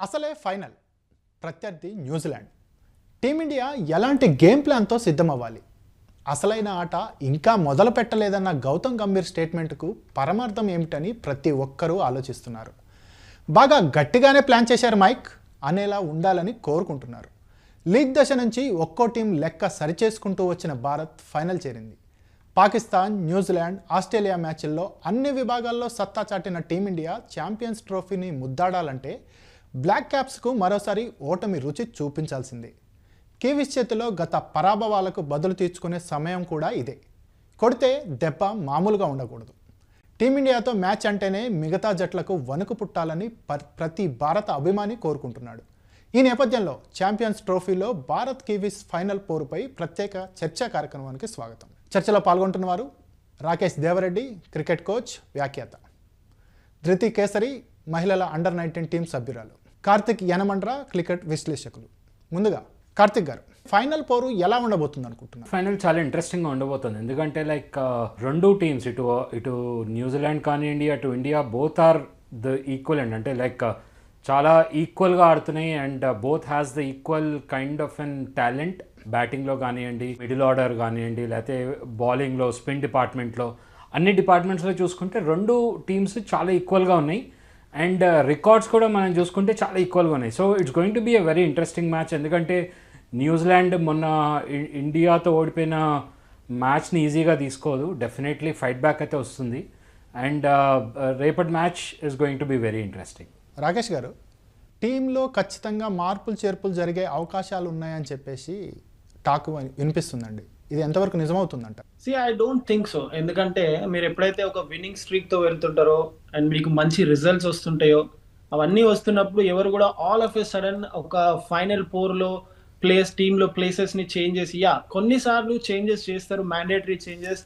అసలే ఫైనల్. ప్రత్యర్థి New Zealand. Team India ఎలాంటి గేమ్ ప్లాన్తో సిద్ధమవ్వాలి? అసలైన ఆట ఇంకా మొదలు పెట్టలేదన్న గౌతమ్ గంభీర్ స్టేట్మెంట్కు పరమార్థం ఏమిటని ప్రతి ఒక్కరూ ఆలోచిస్తున్నారు. బాగా గట్టిగానే ప్లాన్ చేశారు మైక్ అనేలా ఉండాలని కోరుకుంటున్నారు. లీగ్ దశ నుంచి ఒక్కో టీం లెక్క సరిచేసుకుంటూ వచ్చిన భారత్ ఫైనల్ చేరింది. పాకిస్తాన్ న్యూజిలాండ్ ఆస్ట్రేలియా మ్యాచ్ల్లో అన్ని విభాగాల్లో సత్తా చాటిన టీమిండియా ఛాంపియన్స్ ట్రోఫీని ముద్దాడాలంటే బ్లాక్ క్యాప్స్కు మరోసారి ఓటమి రుచి చూపించాల్సింది. కివీస్ చేతిలో గత పరాభవాలకు బదులు తీర్చుకునే సమయం కూడా ఇదే. కొడితే దెబ్బ మామూలుగా ఉండకూడదు. టీమిండియాతో మ్యాచ్ అంటేనే మిగతా జట్లకు వణుకు పుట్టాలని ప- ప్రతి భారత అభిమాని కోరుకుంటున్నాడు. ఈ నేపథ్యంలో ఛాంపియన్స్ ట్రోఫీలో భారత్ కివీస్ ఫైనల్ పోరుపై ప్రత్యేక చర్చా కార్యక్రమానికి స్వాగతం. చర్చలో పాల్గొంటున్నవారు రాకేష్ దేవరెడ్డి క్రికెట్ కోచ్ వ్యాఖ్యాత. ధృతి కేసరి మహిళల అండర్ నైన్టీన్ టీం సభ్యురాలు. కార్తిక్ యనమండ్ర క్రికెట్ విశ్లేషకులు. ముందుగా కార్తిక్ గారు ఫైనల్ పోరు ఎలా ఉండబోతుంది అనుకుంటున్నారు ఫైనల్ చాలా ఇంట్రెస్టింగ్గా ఉండబోతుంది. ఎందుకంటే లైక్ రెండు టీమ్స్ ఇటు ఇటు న్యూజిలాండ్ కానివ్వండి అటు India both are the equal and అంటే లైక్ చాలా ఈక్వల్గా ఆడుతున్నాయి and both has the equal kind of an talent. బ్యాటింగ్లో కానివ్వండి మిడిల్ ఆర్డర్ కానివ్వండి లేకపోతే బౌలింగ్లో స్పిన్ డిపార్ట్మెంట్లో అన్ని డిపార్ట్మెంట్స్లో చూసుకుంటే రెండు టీమ్స్ చాలా ఈక్వల్గా ఉన్నాయి. అండ్ uh, రికార్డ్స్ కూడా మనం చూసుకుంటే చాలా ఈక్వల్గా ఉన్నాయి. So it's going to be a very interesting match ఎందుకంటే న్యూజిలాండ్ మొన్న ఇండియాతో ఓడిపోయిన మ్యాచ్ని ఈజీగా తీసుకోదు. డెఫినెట్లీ ఫైట్ బ్యాక్ అయితే వస్తుంది. అండ్ uh, రేపటి match is going to be very interesting Rakesh గారు టీంలో ఖచ్చితంగా మార్పులు చేర్పులు జరిగే అవకాశాలు ఉన్నాయని చెప్పేసి టాక్ వినిపిస్తుందండి. ఇది ఎంతవరకు నిజమవుతుందంట? See I don't think so ఎందుకంటే మీరు ఎప్పుడైతే ఒక విన్నింగ్ స్ట్రీక్తో వెళ్తుంటారో అండ్ మీకు మంచి రిజల్ట్స్ వస్తుంటాయో అవన్నీ వస్తున్నప్పుడు ఎవరు కూడా ఆల్ ఆఫ్ ఎ సడన్ ఒక ఫైనల్ పోర్లో ప్లేస్ టీమ్లో ప్లేసెస్ని చేంజ్ చేసి యా కొన్నిసార్లు చేంజెస్ చేస్తారు మ్యాండేటరీ చేంజెస్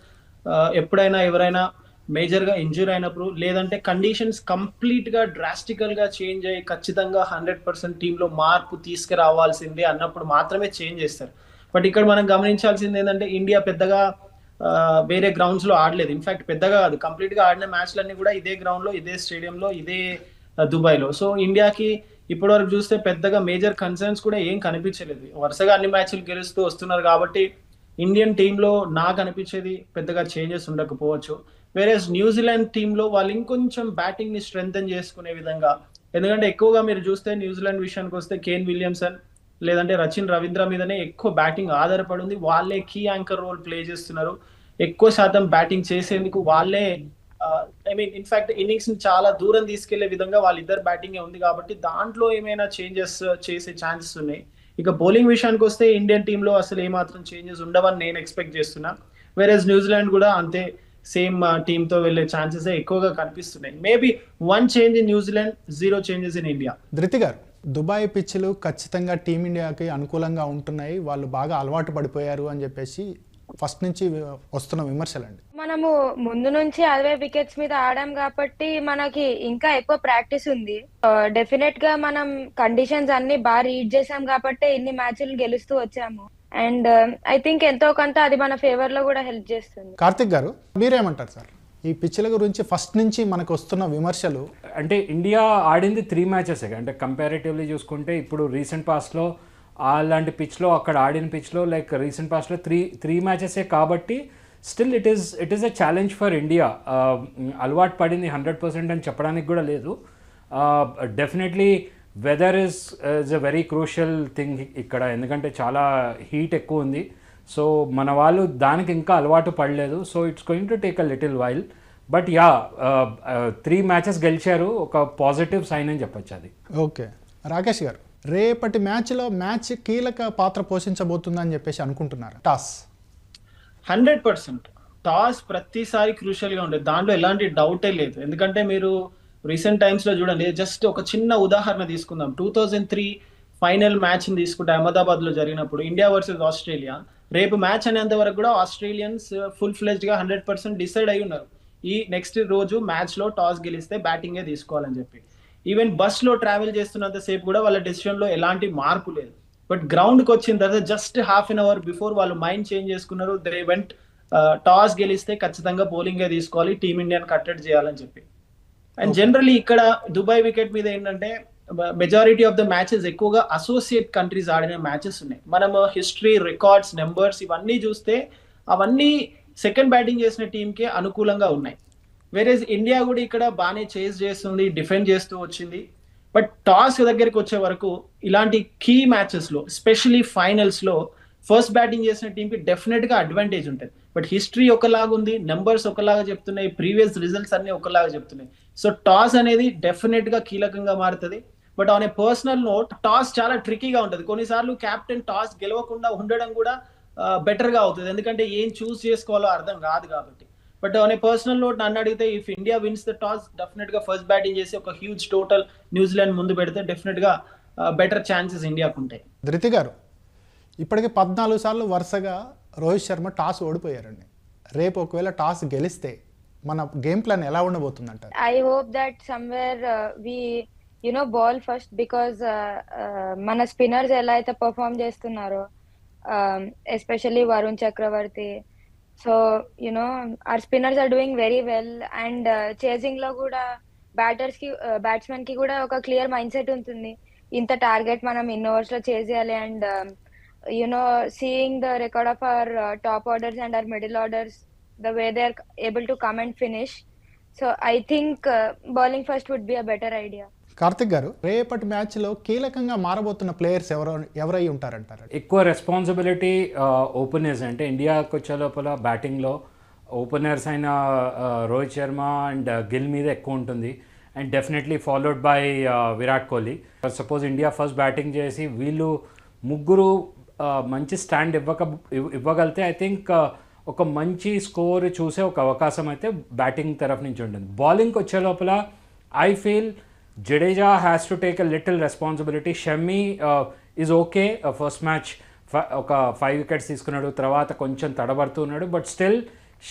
uh, ఎప్పుడైనా ఎవరైనా మేజర్గా ఇంజూర్ అయినప్పుడు లేదంటే కండిషన్స్ కంప్లీట్గా డ్రాస్టికల్గా చేంజ్ అయ్యి ఖచ్చితంగా హండ్రెడ్ పర్సెంట్ టీమ్లో మార్పు తీసుకురావాల్సిందే అన్నప్పుడు మాత్రమే చేంజ్ చేస్తారు. బట్ ఇక్కడ మనం గమనించాల్సింది ఏంటంటే ఇండియా పెద్దగా వేరే గ్రౌండ్స్లో ఆడలేదు. ఇన్ఫాక్ట్ పెద్దగా కాదు. కంప్లీట్గా ఆడిన మ్యాచ్లన్నీ కూడా ఇదే గ్రౌండ్లో ఇదే స్టేడియంలో ఇదే దుబాయ్ దుబాయ్లో. సో ఇండియాకి ఇప్పటి వరకు చూస్తే పెద్దగా మేజర్ కన్సర్న్స్ కూడా ఏం కనిపించలేదు. వరుసగా అన్ని మ్యాచ్లు గెలుస్తూ వస్తున్నారు కాబట్టి ఇండియన్ టీంలో నాకు అనిపించేది పెద్దగా చేంజెస్ ఉండకపోవచ్చు. వేరే న్యూజిలాండ్ టీంలో వాళ్ళు ఇంకొంచెం బ్యాటింగ్ని స్ట్రెంగ్తన్ చేసుకునే విధంగా ఎందుకంటే ఎక్కువగా మీరు చూస్తే న్యూజిలాండ్ విషయానికి వస్తే కేన్ విలియమ్సన్ లేదంటే రచిన్ రవీంద్ర మీదనే ఎక్కువ బ్యాటింగ్ ఆధారపడి ఉంది వాళ్ళే కీ యాంకర్ రోల్ ప్లే చేస్తున్నారు. ఎక్కువ శాతం బ్యాటింగ్ చేసేందుకు వాళ్ళే ఐ మీన్ ఇన్ఫాక్ట్ ఇన్నింగ్స్ని చాలా దూరం తీసుకెళ్ళే విధంగా వాళ్ళిద్దరు బ్యాటింగ్ ఉంది కాబట్టి దాంట్లో ఏమైనా చేంజెస్ చేసే ఛాన్సెస్ ఉన్నాయి. ఇక బౌలింగ్ విషయానికి వస్తే ఇండియన్ టీంలో అసలు ఏమాత్రం చేంజెస్ ఉండవని నేను ఎక్స్పెక్ట్ చేస్తున్నా. వేరేజ్ న్యూజిలాండ్ కూడా అంతే సేమ్ టీమ్తో వెళ్ళే ఛాన్సెస్ ఎక్కువగా కనిపిస్తున్నాయి. Maybe one change in New Zealand zero changes in India Dhriti గారు. దుబాయ్ పిచ్లు ఖచ్చితంగా టీమిండియాకి అనుకూలంగా ఉంటున్నాయి. వాళ్ళు బాగా అలవాటు పడిపోయారు అని చెప్పేసి ఫస్ట్ నుంచి వస్తున్న విమర్శలండి. మనము ముందు నుంచి అదే వికెట్స్ మీద ఆడాం కాబట్టి మనకి ఇంకా ఎక్కువ ప్రాక్టీస్ ఉంది. డెఫినెట్గా మనం కండిషన్స్ అన్ని బాగా రీడ్ చేసాం కాబట్టి ఇన్ని మ్యాచ్లు గెలుస్తూ వచ్చాము. అండ్ ఐ థింక్ ఎంతో కొంత అది మన ఫేవర్లో కూడా హెల్ప్ చేస్తుంది. కార్తిక్ గారు మీరేమంటారు సార్? ఈ పిచ్ల గురించి ఫస్ట్ నుంచి మనకు వస్తున్న విమర్శలు అంటే ఇండియా ఆడింది త్రీ మ్యాచెస్ అంటే కంపారేటివ్లీ చూసుకుంటే ఇప్పుడు రీసెంట్ పాస్ట్లో అలాంటి పిచ్లో అక్కడ ఆడిన పిచ్లో లైక్ రీసెంట్ పాస్ట్లో త్రీ త్రీ మ్యాచెసే కాబట్టి still it is it is a challenge for India అలవాటు పడింది హండ్రెడ్ పర్సెంట్ అని చెప్పడానికి కూడా లేదు. Definitely weather is is a very crucial thing ఇక్కడ. ఎందుకంటే చాలా హీట్ ఎక్కువ ఉంది. సో మన వాళ్ళు దానికి ఇంకా అలవాటు పడలేదు. So it's going to take a little while but yeah three matches గెలిచారు. ఒక పాజిటివ్ సైన్ అని చెప్పొచ్చు అది. ఓకే. రాకేష్ గారు రేపటి మ్యాచ్లో మ్యాచ్ కీలక పాత్ర పోషించబోతుందని చెప్పేసి అనుకుంటున్నారు? టాస్. Hundred percent. టాస్ ప్రతిసారి క్రూషియల్గా ఉండేది దాంట్లో ఎలాంటి డౌటే లేదు. ఎందుకంటే మీరు రీసెంట్ టైమ్స్లో చూడండి జస్ట్ ఒక చిన్న ఉదాహరణ తీసుకుందాం. టూ థౌజండ్ త్రీ ఫైనల్ మ్యాచ్ని తీసుకుంటే అహ్మదాబాద్లో జరిగినప్పుడు ఇండియా వర్సెస్ ఆస్ట్రేలియా రేపు మ్యాచ్ అనేంత వరకు కూడా ఆస్ట్రేలియన్స్ ఫుల్ ఫ్లెజ్డ్గా హండ్రెడ్ పర్సెంట్ డిసైడ్ అయి ఉన్నారు. ఈ నెక్స్ట్ రోజు మ్యాచ్లో టాస్ గెలిస్తే బ్యాటింగే తీసుకోవాలని చెప్పి. ఈవెన్ బస్లో ట్రావెల్ చేస్తున్నంత సేపు కూడా వాళ్ళ డెసిషన్లో ఎలాంటి మార్పు లేదు. బట్ గ్రౌండ్కి వచ్చిన తర్వాత just half an hour before వాళ్ళు మైండ్ చేంజ్ చేసుకున్నారు దే వెంట్ టాస్ గెలిస్తే ఖచ్చితంగా బౌలింగే తీసుకోవాలి టీమిండియాని కట్టడి చేయాలని చెప్పి. అండ్ జనరలీ ఇక్కడ దుబాయ్ వికెట్ మీద ఏంటంటే మెజారిటీ ఆఫ్ ద మ్యాచెస్ ఎక్కువగా అసోసియేట్ కంట్రీస్ ఆడిన మ్యాచెస్ ఉన్నాయి. మనం హిస్టరీ రికార్డ్స్ నెంబర్స్ ఇవన్నీ చూస్తే అవన్నీ సెకండ్ బ్యాటింగ్ చేసిన టీంకే అనుకూలంగా ఉన్నాయి. వేరేజ్ ఇండియా కూడా ఇక్కడ బాగానే చేజ్ చేస్తుంది డిఫెండ్ చేస్తూ వచ్చింది. బట్ టాస్ దగ్గరికి వచ్చే వరకు ఇలాంటి కీ మ్యాచెస్లో స్పెషలీ ఫైనల్స్లో ఫస్ట్ బ్యాటింగ్ చేసిన టీంకి డెఫినెట్గా అడ్వాంటేజ్ ఉంటుంది. బట్ హిస్టరీ ఒకలాగా ఉంది నెంబర్స్ ఒకలాగా చెప్తున్నాయి ప్రీవియస్ రిజల్ట్స్ అన్ని ఒకలాగా చెప్తున్నాయి. సో టాస్ అనేది డెఫినెట్గా కీలకంగా మారుతుంది. But on a personal note toss చాలా ట్రికీగా ఉంటుంది. కొన్నిసార్లు కెప్టెన్ టాస్ గెలవకుండా ఉండడం కూడా బెటర్గా అవుతుంది. ఎందుకంటే ఏం చూస్ చేసుకోవాలో అర్థం కాదు కాబట్టి. బట్ ఏ పర్సనల్ నోట్ నన్ను అడిగితే if India wins the toss డెఫినెట్గా ఫస్ట్ బ్యాటింగ్ చేసి ఒక హ్యూజ్ టోటల్ న్యూజిలాండ్ ముందు పెడితే డెఫినెట్గా బెటర్ ఛాన్సెస్ ఇండియాకు ఉంటాయి. ధృతి గారు ఇప్పటికి పద్నాలుగు సార్లు వరుసగా రోహిత్ శర్మ టాస్ ఓడిపోయారండి. రేపు ఒకవేళ టాస్ గెలిస్తే మన గేమ్ ప్లాన్ ఎలా ఉండబోతుంది అంటారు I hope that somewhere uh, we you know ball first because uh, uh, మన స్పిన్నర్స్ ఎలా అయితే పర్ఫామ్ చేస్తున్నారో especially Varun Chakravarthy so you know our spinners are doing very well and చేసింగ్లో కూడా బ్యాటర్స్కి బ్యాట్స్మెన్కి కూడా ఒక క్లియర్ మైండ్ సెట్ ఉంటుంది. ఇంత టార్గెట్ మనం ఇన్ ఓవర్స్లో చేసేయాలి and you know seeing the record of our top orders and our middle orders the way they are able to come and finish so I think bowling first would be a better idea. Karthik garu రేపటి మ్యాచ్లో కీలకంగా మారబోతున్న players ఎవరు ఎవరై ఉంటారంటారు? ఎక్కువ responsibility openers అంటే ఇండియాకి వచ్చే లోపల బ్యాటింగ్లో ఓపెనర్స్ అయిన రోహిత్ శర్మ అండ్ గిల్ మీద ఎక్కువ ఉంటుంది. And definitely followed by Virat Kohli. Suppose India first batting చేసి వీళ్ళు ముగ్గురు మంచి స్టాండ్ ఇవ్వక ఇవ్వగలితే ఐ థింక్ ఒక మంచి స్కోర్ చూసే ఒక అవకాశం అయితే బ్యాటింగ్ తరఫు నుంచి ఉంటుంది. బౌలింగ్కి వచ్చే లోపల I feel Jadeja has to take a little responsibility Shami is okay first match ఒక ఫైవ్ వికెట్స్ తీసుకున్నాడు. తర్వాత కొంచెం తడబడుతున్నాడు. బట్ స్టిల్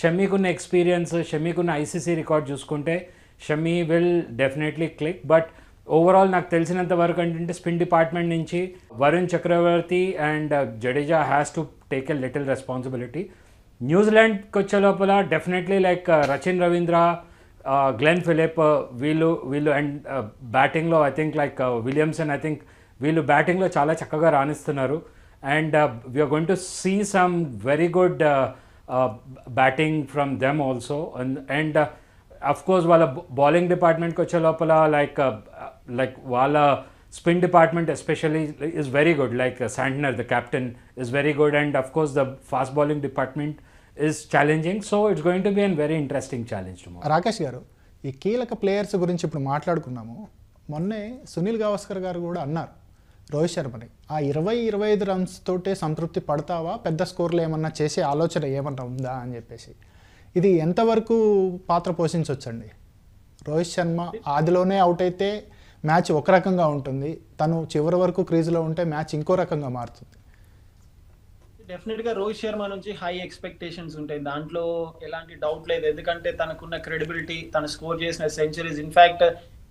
షమ్మీకున్న ఎక్స్పీరియన్స్ షమ్మీకున్న ఐసీసీ రికార్డ్ చూసుకుంటే Shami will definitely click but overall నాకు తెలిసినంత వరకు ఏంటంటే స్పిన్ డిపార్ట్మెంట్ నుంచి Varun Chakravarthy and Jadeja has to take a little responsibility న్యూజిలాండ్కి వచ్చే లోపల definitely like Rachin Ravindra Glenn Phillip వీళ్ళు వీళ్ళు అండ్ బ్యాటింగ్లో I think like Williamson I think వీళ్ళు బ్యాటింగ్లో చాలా చక్కగా రాణిస్తున్నారు and we're going to see some very good batting from them also and of course వాళ్ళ బౌలింగ్ డిపార్ట్మెంట్కి వచ్చే లోపల లైక్ లైక్ వాళ్ళ spin department especially is very good like Santner the captain is very good and of course the fast bowling department is challenging so it's going to be an very interesting challenge tomorrow Rakesh garu ఈ కీలక players గురించి ఇప్పుడు మాట్లాడుకున్నాము. మొన్నే సునీల్ గవాస్కర్ గారు కూడా అన్నారు రోహిత్ శర్మని ఆ ఇరవై ఇరవై ఐదు రన్స్ తోటే సంతృప్తి పడతావా? పెద్ద స్కోర్లు ఏమన్నా చేసే ఆలోచన ఏమన్నా ఉందా? అని చెప్పేసి. ఇది ఎంతవరకు పాత్ర పోషించవచ్చండి రోహిత్ శర్మ ఆదిలోనే అవుట్ అయితే మ్యాచ్ ఒక రకంగా ఉంటుంది. తను చివరి వరకు క్రీజ్లో ఉంటే మ్యాచ్ ఇంకో రకంగా మారుతుంది. డెఫినెట్గా రోహిత్ శర్మ నుంచి హై ఎక్స్పెక్టేషన్స్ ఉంటాయి. దాంట్లో ఎలాంటి డౌట్ లేదు. ఎందుకంటే తనకున్న క్రెడిబిలిటీ తను స్కోర్ చేసిన centuries in fact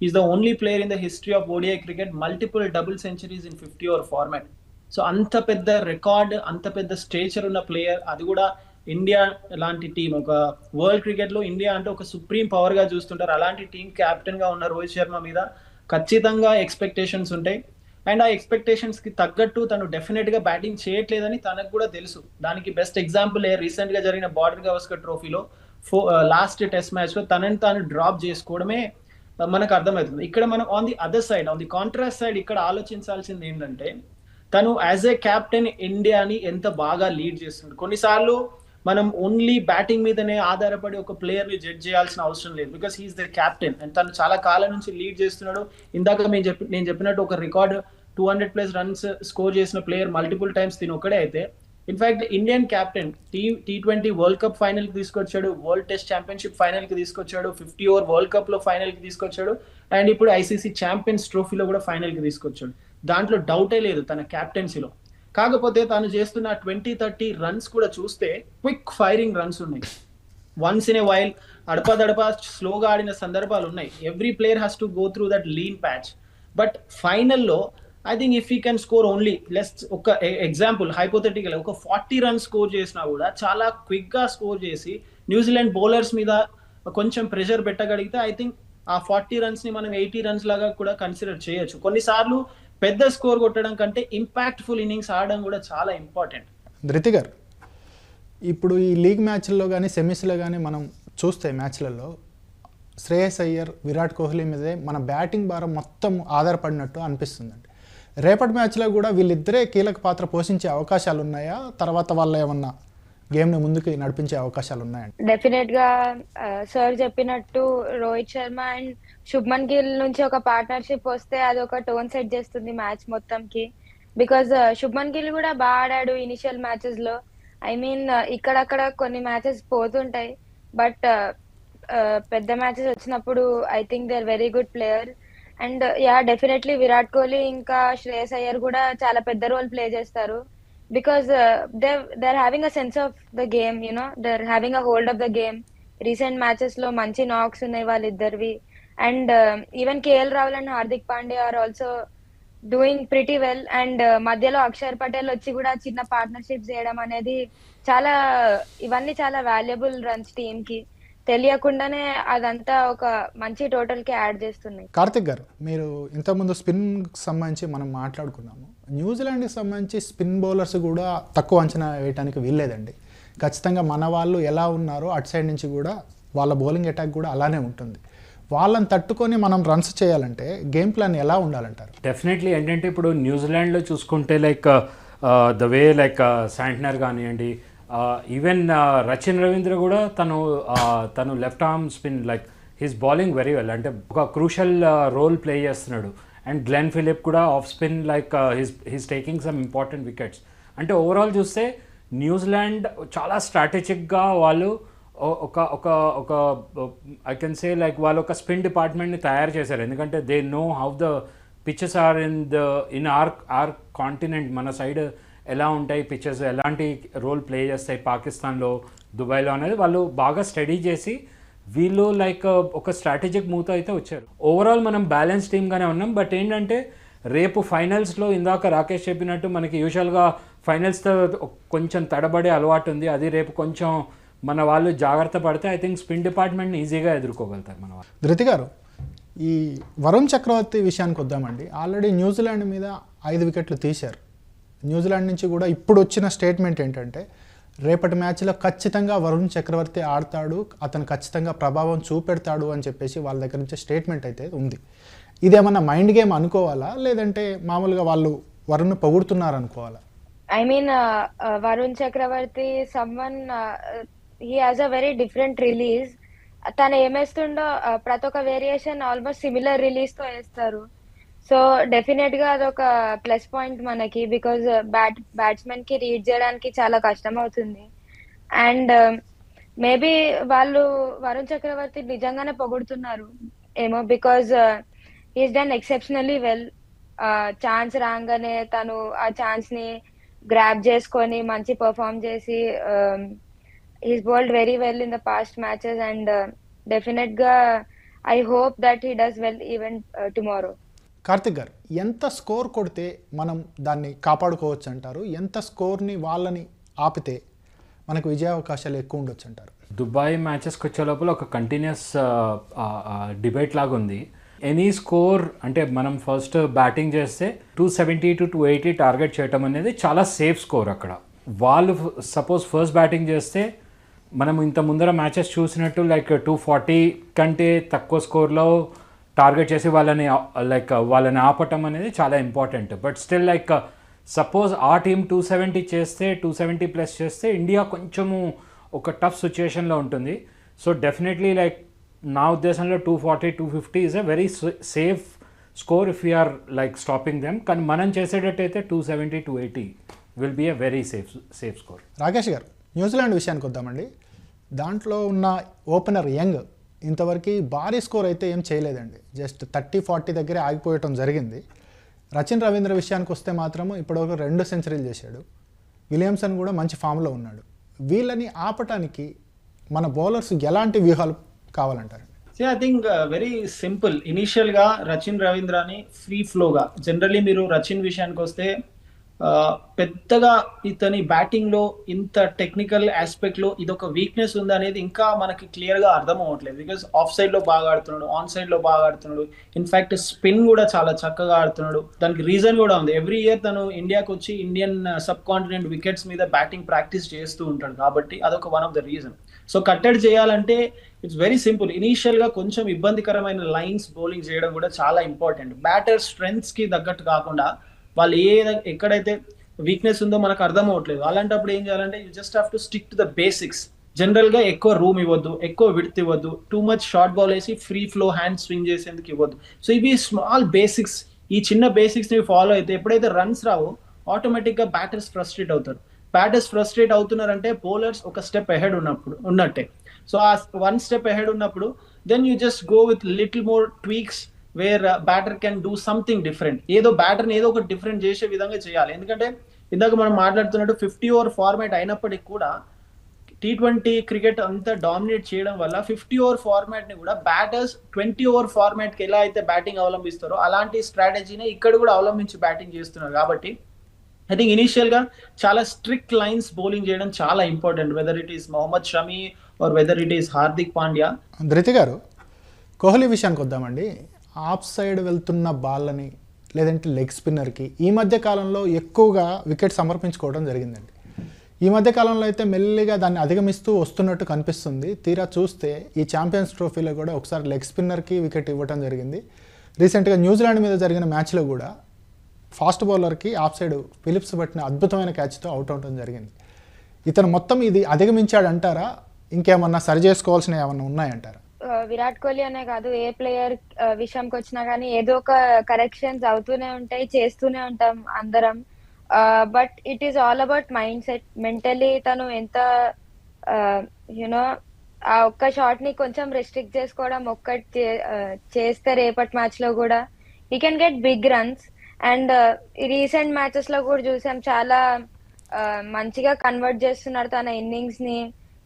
is the only player in the history of ODI cricket multiple double centuries in fifty over format so అంత పెద్ద రికార్డ్ అంత పెద్ద స్టేచర్ ఉన్న ప్లేయర్ అది కూడా ఇండియా లాంటి టీం ఒక వరల్డ్ క్రికెట్లో ఇండియా అంటే ఒక సుప్రీం పవర్గా చూస్తుంటారు. అలాంటి టీం కెప్టెన్గా ఉన్న రోహిత్ శర్మ మీద ఖచ్చితంగా ఎక్స్పెక్టేషన్స్ ఉంటాయి. అండ్ ఆ ఎక్స్పెక్టేషన్స్కి తగ్గట్టు తను డెఫినెట్గా బ్యాటింగ్ చేయట్లేదని తనకు కూడా తెలుసు. దానికి బెస్ట్ ఎగ్జాంపుల్ రీసెంట్గా జరిగిన బార్డర్ గవస్కర్ ట్రోఫీలో ఫో లాస్ట్ టెస్ట్ మ్యాచ్లో తనని తాను డ్రాప్ చేసుకోవడమే మనకు అర్థమవుతుంది. ఇక్కడ మనం on the other side on the contrast side ఇక్కడ ఆలోచించాల్సింది ఏంటంటే తను యాజ్ ఏ క్యాప్టెన్ ఇండియాని ఎంత బాగా లీడ్ చేస్తుంది కొన్నిసార్లు మనం ఓన్లీ బ్యాటింగ్ మీదనే ఆధారపడి ఒక ప్లేయర్ని జడ్జ్ చేయాల్సిన అవసరం లేదు. Because he's the captain and తను చాలా కాలం నుంచి లీడ్ చేస్తున్నాడు. ఇందాక మేము చెప్పి నేను చెప్పినట్టు ఒక record two hundred plus runs score చేసిన ప్లేయర్ మల్టిపుల్ టైమ్స్ తిని ఒకడే అయితే in fact Indian captain T T twenty world cup ఫైనల్కి తీసుకొచ్చాడు వరల్డ్ టెస్ట్ ఛాంపియన్షిప్ ఫైనల్కి తీసుకొచ్చాడు ఫిఫ్టీ ఓవర్ వరల్డ్ కప్లో ఫైనల్కి తీసుకొచ్చాడు అండ్ ఇప్పుడు ఐసీసీ ఛాంపియన్స్ ట్రోఫీలో కూడా ఫైనల్కి తీసుకొచ్చాడు. దాంట్లో డౌటే లేదు తన క్యాప్టెన్సీలో కాకపోతే తాను చేస్తున్న ట్వంటీ థర్టీ రన్స్ కూడా చూస్తే క్విక్ ఫైరింగ్ రన్స్ ఉన్నాయి. వన్స్ ఇన్ ఏ వైల్ అడపదడప స్లోగా ఆడిన సందర్భాలు ఉన్నాయి. Every player has to go through that lean patch but ఫైనల్లో I think if you can score only less ఒక e-, ఎగ్జాంపుల్ హైపోథెటికల్ ఒక ఫార్టీ రన్స్ స్కోర్ చేసినా కూడా చాలా క్విక్గా స్కోర్ చేసి న్యూజిలాండ్ బౌలర్స్ మీద కొంచెం ప్రెషర్ పెట్టగలిగితే ఐ థింక్ ఆ ఫార్టీ రన్స్ని మనం ఎయిటీ రన్స్ లాగా కూడా కన్సిడర్ చేయొచ్చు. కొన్నిసార్లు పెద్ద స్కోర్ కొట్టడం కంటే ఇంపాక్ట్ఫుల్ ఇన్నింగ్స్ ఆడడం కూడా చాలా ఇంపార్టెంట్ ధృతి గారు ఇప్పుడు ఈ లీగ్ మ్యాచ్ల్లో కానీ సెమీస్లో కానీ మనం చూస్తే మ్యాచ్లలో శ్రేయస్ అయ్యర్ విరాట్ కోహ్లీ మీదే మన బ్యాటింగ్ భారం మొత్తం ఆధారపడినట్టు అనిపిస్తుందండి. రేపటి మ్యాచ్లో కూడా వీళ్ళిద్దరే కీలక పాత్ర పోషించే అవకాశాలు ఉన్నాయా తర్వాత వాళ్ళు ఏమన్నా గేమ్ని ముందుకు నడిపించే అవకాశాలు ఉన్నాయండి. డెఫినెట్గా సార్ చెప్పినట్టు రోహిత్ శర్మ అండ్ శుభ్మన్ గిల్ నుంచి ఒక పార్ట్నర్షిప్ వస్తే అది ఒక టోన్ సెట్ చేస్తుంది మ్యాచ్ మొత్తంకి. బికాజ్ శుభ్మన్ గిల్ కూడా బాగా ఆడాడు ఇనిషియల్ మ్యాచెస్లో. ఐ మీన్ ఇక్కడక్కడ కొన్ని మ్యాచెస్ పోతుంటాయి. బట్ పెద్ద మ్యాచెస్ వచ్చినప్పుడు I think they are very good player and yeah definitely Virat Kohli ఇంకా శ్రేయస్ అయ్యర్ కూడా చాలా పెద్ద రోల్ ప్లే చేస్తారు. Because they they are having a sense of the game you know they are having a hold of the game recent మ్యాచెస్లో మంచి knocks ఉన్నాయి వాళ్ళిద్దరివి. And even KL Rahul and Hardik Pandya are also doing pretty well and మధ్యలో అక్షర్ పటేల్ వచ్చి కూడా చిన్న partnership చేయడం అనేది చాలా ఇవన్నీ చాలా వాల్యుబుల్ రన్స్ టీమ్కి. తెలియకుండానే అదంతా ఒక మంచి టోటల్కి యాడ్ చేస్తున్నాయి. కార్తిక్ గారు మీరు ఇంతకుముందు స్పిన్కి సంబంధించి మనం మాట్లాడుకున్నాము. న్యూజిలాండ్కి సంబంధించి స్పిన్ బౌలర్స్ కూడా తక్కువ అంచనా వేయడానికి వీల్లేదండి. ఖచ్చితంగా మన వాళ్ళు ఎలా ఉన్నారో అటు సైడ్ నుంచి కూడా వాళ్ళ బౌలింగ్ అటాక్ కూడా అలానే ఉంటుంది. వాళ్ళని తట్టుకొని మనం రన్స్ చేయాలంటే గేమ్ ప్లాన్ ఎలా ఉండాలంటారు? డెఫినెట్లీ ఏంటంటే ఇప్పుడు న్యూజిలాండ్లో చూసుకుంటే like the way like Santner కానివ్వండి ఈవెన్ రచిన్ రవీంద్ర కూడా తను తను left arm spin like his bowling very well అంటే ఒక క్రూషల్ రోల్ ప్లే చేస్తున్నాడు. అండ్ గ్లెన్ ఫిలిప్ కూడా off spin like his his taking some important wickets అంటే ఓవరాల్ చూస్తే న్యూజిలాండ్ చాలా స్ట్రాటజిక్గా వాళ్ళు ఒక ఒక ఒక ఐ కెన్ సే లైక్ వాళ్ళు ఒక స్పిన్ డిపార్ట్మెంట్ని తయారు చేశారు. ఎందుకంటే they know how the pitches are in the in our our continent మన సైడ్ ఎలా ఉంటాయి పిక్చర్స్ ఎలాంటి రోల్ ప్లే చేస్తాయి పాకిస్తాన్లో దుబాయ్లో అనేది వాళ్ళు బాగా స్టడీ చేసి వీళ్ళు లైక్ uh, ఒక స్ట్రాటజిక్ మూవ్తో అయితే వచ్చారు. ఓవరాల్ మనం బ్యాలెన్స్ టీమ్గానే ఉన్నాం బట్ ఏంటంటే రేపు ఫైనల్స్లో ఇందాక రాకేష్ చెప్పినట్టు మనకి యూజువల్గా ఫైనల్స్తో కొంచెం తడబడే అలవాటు ఉంది. అది రేపు కొంచెం మన వాళ్ళు జాగ్రత్త పడితే ఐ థింక్ స్పిన్ డిపార్ట్మెంట్ని ఈజీగా ఎదుర్కోగలుగుతారు మన వాళ్ళు. ధృతి గారు ఈ వరుణ్ చక్రవర్తి విషయానికి వద్దామండి. ఆల్రెడీ న్యూజిలాండ్ మీద ఐదు వికెట్లు తీశారు. న్యూజిలాండ్ నుంచి కూడా ఇప్పుడు వచ్చిన స్టేట్మెంట్ ఏంటంటే రేపటి మ్యాచ్లో ఖచ్చితంగా వరుణ్ చక్రవర్తి ఆడతాడు అతను ఖచ్చితంగా ప్రభావం చూపెడతాడు అని చెప్పేసి వాళ్ళ దగ్గర నుంచి స్టేట్మెంట్ అయితే ఉంది. ఇదేమన్నా మైండ్ గేమ్ అనుకోవాలా? లేదంటే మామూలుగా వాళ్ళు వరుణ్ పొగుడుతున్నారు అనుకోవాలా? I mean Varun Chakravarthy someone he has a very different release తను ఏమేస్తుండో ప్రతి ఒక్క వేరియేషన్ ఆల్మోస్ట్ సిమిలర్ రిలీజ్తో వేస్తారు. సో డెఫినెట్గా అదొక ప్లస్ పాయింట్ మనకి బికాజ్ బ్యాట్ బ్యాట్స్మెన్కి రీడ్ చేయడానికి చాలా కష్టం అవుతుంది. అండ్ మేబీ um, వాళ్ళు వరుణ్ చక్రవర్తి నిజంగానే పొగుడుతున్నారు. ఏమో because is done exceptionally well chance రాగానే తను ఆ ఛాన్స్ని గ్రాప్ చేసుకొని మంచి పర్ఫామ్ చేసి he's bowled very well in the past matches and డెఫినెట్గా I hope that he does well even tomorrow Karthik garu ఎంత స్కోర్ కొడితే మనం దాన్ని కాపాడుకోవచ్చు అంటారు ఎంత స్కోర్ని వాళ్ళని ఆపితే మనకు విజయావకాశాలు ఎక్కువ ఉండొచ్చు అంటారు దుబాయ్ మ్యాచెస్కి వచ్చే లోపల ఒక కంటిన్యూస్ డిబేట్ లాగా ఉంది. ఎనీ స్కోర్ అంటే మనం ఫస్ట్ బ్యాటింగ్ చేస్తే two seventy to two eighty target చేయటం అనేది చాలా సేఫ్ స్కోర్ అక్కడ. వాళ్ళు సపోజ్ ఫస్ట్ బ్యాటింగ్ చేస్తే మనం ఇంత ముందర మ్యాచెస్ చూసినట్టు లైక్ టూ ఫార్టీ కంటే తక్కువ స్కోర్లో టార్గెట్ చేసి వాళ్ళని లైక్ వాళ్ళని ఆపటం అనేది చాలా important. But still like suppose ఆ టీం టూ సెవెంటీ చేస్తే టూ సెవెంటీ ప్లస్ చేస్తే ఇండియా కొంచెము ఒక టఫ్ సిచ్యుయేషన్లో ఉంటుంది. సో డెఫినెట్లీ లైక్ నా ఉద్దేశంలో two forty two fifty is a very safe score if you're like stopping them కానీ మనం చేసేటట్టయితే two seventy two eighty will be a very safe safe score Rakesh garu New Zealand విషయానికి వద్దామండి. దాంట్లో ఉన్న opener young ఇంతవరకు భారీ score అయితే ఏం చేయలేదండి. జస్ట్ థర్టీ ఫార్టీ దగ్గరే ఆగిపోయటం జరిగింది. రచిన్ రవీంద్ర విషయానికి వస్తే మాత్రం ఇప్పటివరకు రెండు సెంచరీలు చేశాడు. విలియమ్సన్ కూడా మంచి ఫామ్లో ఉన్నాడు. వీళ్ళని ఆపటానికి మన బౌలర్స్ ఎలాంటి వ్యూహాలు కావాలంటారు? ఐ థింక్ వెరీ సింపుల్ ఇనీషియల్గా రచిన్ రవీంద్రని ఫ్రీ ఫ్లోగా జనరలీ మీరు రచిన్ విషయానికి వస్తే పెద్దగా ఇతని బ్యాటింగ్లో ఇంత టెక్నికల్ ఆస్పెక్ట్లో ఇదొక వీక్నెస్ ఉంది అనేది ఇంకా మనకి క్లియర్గా అర్థం అవ్వట్లేదు. బికాస్ ఆఫ్ సైడ్లో బాగా ఆడుతున్నాడు ఆన్ సైడ్లో బాగా ఆడుతున్నాడు. ఇన్ఫాక్ట్ స్పిన్ కూడా చాలా చక్కగా ఆడుతున్నాడు. దానికి రీజన్ కూడా ఉంది. ఎవ్రీ ఇయర్ తను ఇండియాకి వచ్చి ఇండియన్ సబ్ కాంటినెంట్ వికెట్స్ మీద బ్యాటింగ్ ప్రాక్టీస్ చేస్తూ ఉంటాడు. కాబట్టి అదొక one of the reason so కట్టడి చేయాలంటే ఇట్స్ వెరీ సింపుల్ ఇనీషియల్గా కొంచెం ఇబ్బందికరమైన లైన్స్ బౌలింగ్ చేయడం కూడా చాలా ఇంపార్టెంట్ బ్యాటర్ స్ట్రెంగ్స్కి తగ్గట్టు కాకుండా వాళ్ళు ఏ ఎక్కడైతే వీక్నెస్ ఉందో మనకు అర్థం అవ్వట్లేదు. అలాంటప్పుడు ఏం చేయాలంటే you just have to stick to the basics జనరల్గా ఎక్కువ రూమ్ ఇవ్వద్దు ఎక్కువ విడ్త్ ఇవ్వద్దు టూ మచ్ షార్ట్ బాల్ వేసి ఫ్రీ ఫ్లో హ్యాండ్ స్వింగ్ చేసేందుకు ఇవ్వద్దు. సో ఇవి స్మాల్ బేసిక్స్ ఈ చిన్న బేసిక్స్ని ఫాలో అయితే ఎప్పుడైతే రన్స్ రావో ఆటోమేటిక్గా బ్యాటర్స్ ఫ్రస్ట్రేట్ అవుతారు. బ్యాటర్స్ ఫ్రస్ట్రేట్ అవుతున్నారంటే బౌలర్స్ ఒక స్టెప్ అహెడ్ ఉన్నప్పుడు ఉన్నట్టే. సో ఆ వన్ స్టెప్ అహెడ్ ఉన్నప్పుడు then you just go with little more tweaks where batter can do something different ఏదో బ్యాటర్ని ఏదో ఒక డిఫరెంట్ చేసే విధంగా చేయాలి. ఎందుకంటే ఇందాక మనం మాట్లాడుతున్నట్టు ఫిఫ్టీ ఓవర్ ఫార్మాట్ అయినప్పటికీ కూడా టీ ట్వంటీ క్రికెట్ అంతా డామినేట్ చేయడం వల్ల ఫిఫ్టీ ఓవర్ ఫార్మాట్ని కూడా బ్యాటర్స్ ట్వంటీ ఓవర్ ఫార్మాట్కి ఎలా అయితే బ్యాటింగ్ అవలంబిస్తారో అలాంటి స్ట్రాటజీని ఇక్కడ కూడా అవలంబించి బ్యాటింగ్ చేస్తున్నారు. కాబట్టి ఐ థింక్ ఇనీషియల్గా చాలా స్ట్రిక్ట్ లైన్స్ బౌలింగ్ చేయడం చాలా important whether it is Mohammed Shami or whether it is Hardik Pandya Dhruti garu Kohli విషయానికి వద్దామండి. ఆఫ్ సైడ్ వెళ్తున్న బాల్ని లేదంటే లెగ్ స్పిన్నర్కి ఈ మధ్య కాలంలో ఎక్కువగా వికెట్ సమర్పించుకోవడం జరిగిందండి. ఈ మధ్య కాలంలో అయితే మెల్లిగా దాన్ని అధిగమిస్తూ వస్తున్నట్టు కనిపిస్తుంది. తీరా చూస్తే ఈ ఛాంపియన్స్ ట్రోఫీలో కూడా ఒకసారి లెగ్ స్పిన్నర్కి వికెట్ ఇవ్వడం జరిగింది. రీసెంట్గా న్యూజిలాండ్ మీద జరిగిన మ్యాచ్లో కూడా ఫాస్ట్ బౌలర్కి ఆఫ్ సైడ్ ఫిలిప్స్ పట్టిన అద్భుతమైన క్యాచ్తో అవుట్ అవడం జరిగింది. ఇతను మొత్తం ఇది అధిగమించాడంటారా? ఇంకేమన్నా సరి చేసుకోవాల్సినవి ఏమన్నా ఉన్నాయంటారా? విరాట్ కోహ్లీ అనే కాదు ఏ ప్లేయర్ విషయంకి వచ్చినా కానీ ఏదో ఒక కరెక్షన్స్ అవుతూనే ఉంటాయి చేస్తూనే ఉంటాం అందరం. But it is all about mindset mentally తను ఎంత యునో ఆ ఒక్క షాట్ని కొంచెం రెస్ట్రిక్ట్ చేసుకోవడం ఒక్కటి చేస్తే రేపటి మ్యాచ్లో కూడా he can get big runs and recent మ్యాచెస్లో కూడా చూసాం చాలా మంచిగా కన్వర్ట్ చేస్తున్నారు తన ఇన్నింగ్స్ని.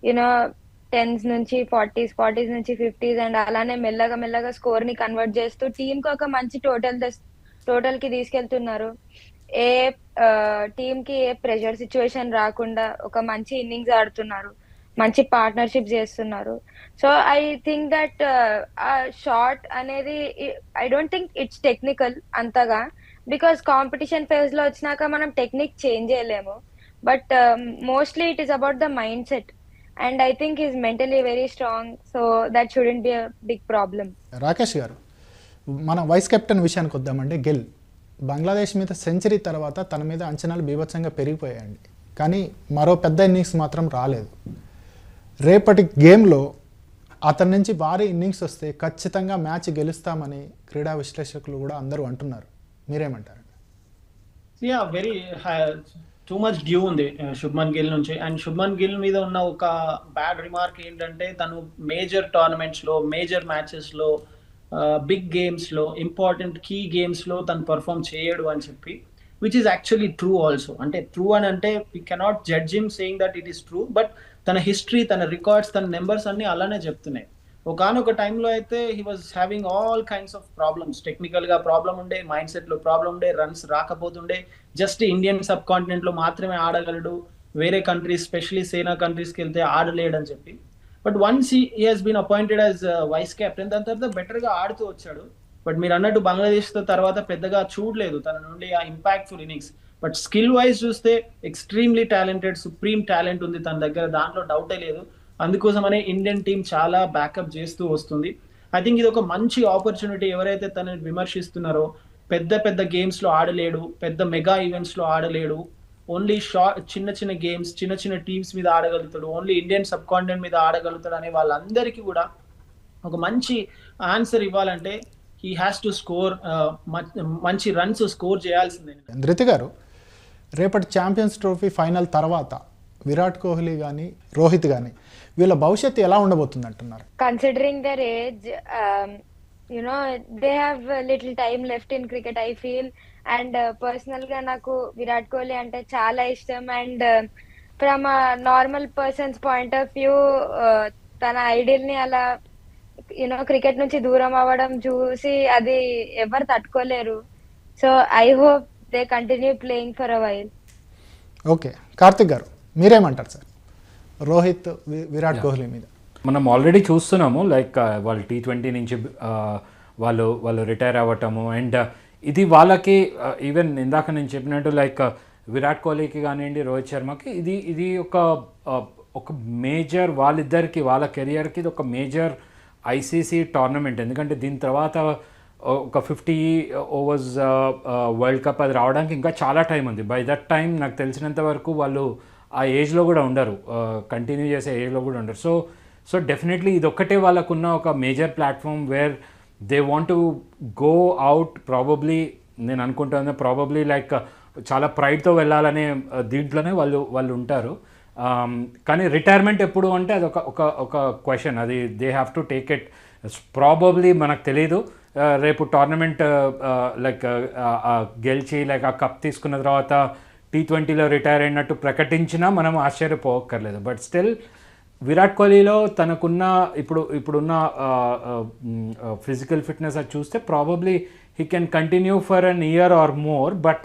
యునో టెన్స్ నుంచి ఫార్టీస్ ఫార్టీస్ నుంచి ఫిఫ్టీస్ అండ్ అలానే మెల్లగా మెల్లగా స్కోర్ని కన్వర్ట్ చేస్తూ టీమ్కి ఒక మంచి టోటల్ టోటల్కి తీసుకెళ్తున్నారు. ఏ టీమ్కి ఏ ప్రెషర్ సిచ్యువేషన్ రాకుండా ఒక మంచి ఇన్నింగ్స్ ఆడుతున్నారు. మంచి పార్ట్నర్షిప్ చేస్తున్నారు. సో ఐ థింక్ దట్ ఆ షార్ట్ అనేది I don't think it's technical అంతగా బికాస్ కాంపిటీషన్ ఫేజ్లో వచ్చినాక మనం టెక్నిక్ చేంజ్ చేయలేము. But mostly it is about the mindset and I think is mentally very strong so that shouldn't be big problem Rakesh garu మన vice captain విషయానికి వద్దామండి. గిల్ బంగ్లాదేశ్ మీద century తర్వాత తన మీద అంచనాలు బీభత్సంగా పెరిగిపోయాయండి. కానీ మరో పెద్ద ఇన్నింగ్స్ మాత్రం రాలేదు. రేపటి గేమ్లో అతని నుంచి భారీ ఇన్నింగ్స్ వస్తే ఖచ్చితంగా మ్యాచ్ గెలుస్తామని క్రీడా విశ్లేషకులు కూడా అందరూ అంటున్నారు. మీరేమంటారు? Yeah very too much dew ఉంది uh, శుభ్మన్ గిల్ నుంచి. అండ్ శుభ్మన్ గిల్ మీద ఉన్న ఒక బ్యాడ్ రిమార్క్ ఏంటంటే తను మేజర్ టోర్నమెంట్స్లో మేజర్ మ్యాచెస్లో uh, బిగ్ గేమ్స్లో ఇంపార్టెంట్ కీ గేమ్స్లో తను పర్ఫామ్ చేయడు అని చెప్పి which is actually true also అంటే ట్రూ అని అంటే we cannot judge him saying that it is true but తన హిస్టరీ తన రికార్డ్స్ తన నెంబర్స్ అన్ని అలానే చెప్తున్నాయి. ఒకనొక టైంలో అయితే he was having all kinds of problems టెక్నికల్గా ప్రాబ్లం ఉండే మైండ్ సెట్లో ప్రాబ్లం ఉండే రన్స్ రాకపోతుండే. జస్ట్ ఇండియన్ సబ్ కాంటినెంట్లో మాత్రమే ఆడగలడు. వేరే కంట్రీస్ స్పెషలీ సేనా కంట్రీస్కి వెళ్తే ఆడలేడు అని చెప్పి but once he has been appointed as vice captain దాని తర్వాత బెటర్గా ఆడుతూ వచ్చాడు. బట్ మీరు అన్నట్టు బంగ్లాదేశ్తో తర్వాత పెద్దగా చూడలేదు. తన నుండి ఆ impactful innings but skill wise చూస్తే ఎక్స్ట్రీమ్లీ టాలెంటెడ్ సుప్రీం టాలెంట్ ఉంది తన దగ్గర. దాంట్లో డౌటే లేదు. అందుకోసమనే ఇండియన్ టీం చాలా బ్యాకప్ చేస్తూ వస్తుంది. ఐ థింక్ ఇది ఒక మంచి ఆపర్చునిటీ ఎవరైతే తనని విమర్శిస్తున్నారో పెద్ద పెద్ద గేమ్స్లో ఆడలేడు పెద్ద మెగా ఈవెంట్స్లో ఆడలేడు ఓన్లీ షార్ట్ చిన్న చిన్న గేమ్స్ చిన్న చిన్న టీమ్స్ మీద ఆడగలుగుతాడు ఓన్లీ ఇండియన్ సబ్ కాంటినెంట్ మీద ఆడగలుగుతాడు అనే వాళ్ళందరికీ కూడా ఒక మంచి ఆన్సర్ ఇవ్వాలంటే హీ హ్యాస్ టు స్కోర్ మంచి రన్స్ స్కోర్ చేయాల్సిందే. ధృతి గారు రేపటి ఛాంపియన్స్ ట్రోఫీ ఫైనల్ తర్వాత విరాట్ కోహ్లీ కానీ రోహిత్ కానీ వీళ్ళ భవిష్యత్తు ఎలా ఉండబోతుంది అంటున్నారు you know, they have a little time left in cricket, I feel. And uh, personal గా నాకు విరాట్ కోహ్లీ అంటే చాలా ఇష్టం. And from normal persons point of view తన ఐడియల్ని అలా యూనో క్రికెట్ నుంచి దూరం అవ్వడం చూసి అది ఎవరు తట్టుకోలేరు. So I hope they continue playing for a while okay Karthik garu మీరేమంటారు సార్? రోహిత్ విరాట్ కోహ్లీ మీద. మనం ఆల్రెడీ చూస్తున్నాము లైక్ వాళ్ళు టీ ట్వంటీ నుంచి ఆ, వాళ్ళు వాళ్ళు రిటైర్ అవ్వటము అండ్ ఇది వాళ్ళకి ఈవెన్ ఇందాక నేను చెప్పినట్టు లైక్ విరాట్ కోహ్లీకి కానివ్వండి రోహిత్ శర్మకి ఇది ఇది ఒక ఒక మేజర్ వాళ్ళిద్దరికి వాళ్ళ కెరియర్కి ఇది ఒక మేజర్ ఐసీసీ టోర్నమెంట్ ఎందుకంటే దీని తర్వాత ఒక ఫిఫ్టీ ఓవర్స్ వరల్డ్ కప్ అది రావడానికి ఇంకా చాలా టైం ఉంది. బై దట్ టైం నాకు తెలిసినంత వరకు వాళ్ళు ఆ ఏజ్లో కూడా ఉండరు. కంటిన్యూ చేసే ఏజ్లో కూడా ఉండరు. సో సో డెఫినెట్లీ ఇది ఒక్కటే వాళ్ళకున్న ఒక major platform where they want to go out probably నేను అనుకుంటాను ప్రాబబ్లీ లైక్ చాలా ప్రైడ్తో వెళ్ళాలనే దీంట్లోనే వాళ్ళు వాళ్ళు ఉంటారు. కానీ రిటైర్మెంట్ ఎప్పుడు అంటే అది ఒక ఒక ఒక క్వశ్చన్ అది they have to take it probably మనకు తెలియదు రేపు టోర్నమెంట్ లైక్ గెలిచి లైక్ ఆ కప్ తీసుకున్న తర్వాత టీ ట్వంటీలో రిటైర్ అయినట్టు ప్రకటించినా మనం ఆశ్చర్యపోక్కర్లేదు బట్ స్టిల్ విరాట్ కోహ్లీలో తనకున్న ఇప్పుడు ఇప్పుడున్న ఫిజికల్ ఫిట్నెస్ అది చూస్తే probably he can continue for an year or more but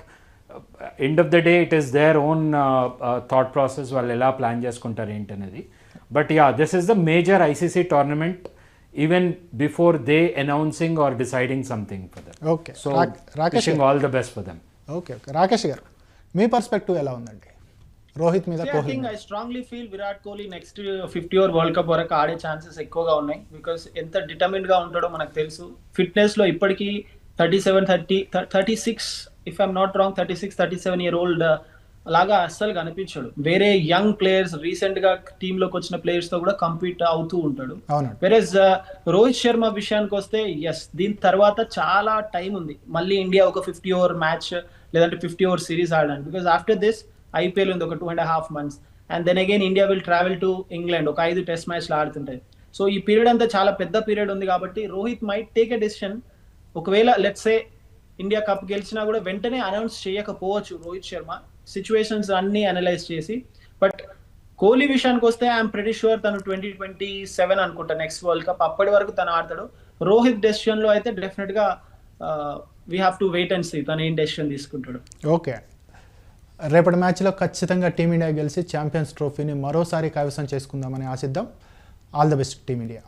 end of the day it is their own thought process వాళ్ళు ఎలా ప్లాన్ చేసుకుంటారు ఏంటనేది. But yeah this is the major ICC tournament even before they announcing or deciding something for them okay so all the best for them okay okay Rakesh గారు మీ perspective ఎలా ఉందండి? రోహిత్ మీద Kohli I strongly feel Virat Kohli next fifty over world cup వరకు ఆడే chances ఎక్కువగా ఉన్నాయి. Because ఎంత డిటర్మిన్గా ఉంటాడో మనకు తెలుసు. ఫిట్నెస్లో ఇప్పటికీ thirty seven thirty thirty six if I'm not wrong thirty six thirty seven year old లాగా అస్సలు కనిపించాడు. వేరే యంగ్ ప్లేయర్స్ రీసెంట్గా టీమ్లోకి వచ్చిన ప్లేయర్స్తో కూడా కంపీట్ అవుతూ ఉంటాడు. అవునండి వెరస్ రోహిత్ శర్మ విషయానికి వస్తే ఎస్ దీని తర్వాత చాలా టైం ఉంది. మళ్ళీ ఇండియా ఒక ఫిఫ్టీ ఓవర్ మ్యాచ్ లేదంటే ఫిఫ్టీ ఓవర్ సిరీస్ ఆడడానికి. బికాస్ ఆఫ్టర్ దిస్ ఐపీఎల్ ఉంది ఒక two and half months and then again India will travel to England ఒక ఐదు టెస్ట్ మ్యాచ్లు ఆడుతుంటాయి. సో ఈ పీరియడ్ అంతా చాలా పెద్ద పీరియడ్ ఉంది కాబట్టి Rohit might take a decision ఒకవేళ లెట్స్ సే ఇండియా కప్ గెలిచినా కూడా వెంటనే అనౌన్స్ చేయకపోవచ్చు రోహిత్ శర్మ. సిచ్యువేషన్స్ అన్ని అనలైజ్ చేసి. బట్ కోహ్లీ విషయానికి వస్తే ఐఎమ్ ప్రెటీ షూర్ తను ట్వంటీ ట్వంటీ సెవెన్ అనుకుంటా నెక్స్ట్ వరల్డ్ కప్ అప్పటి వరకు తను ఆడతాడు. రోహిత్ డెసిషన్లో అయితే డెఫినెట్గా we have to wait and see తను ఏం డెసిషన్ తీసుకుంటాడు. ఓకే రేపటి మ్యాచ్లో ఖచ్చితంగా టీమిండియా గెలిచి ఛాంపియన్స్ ట్రోఫీని మరోసారి కైవసం చేసుకుందామని ఆశిద్దాం. All the best team India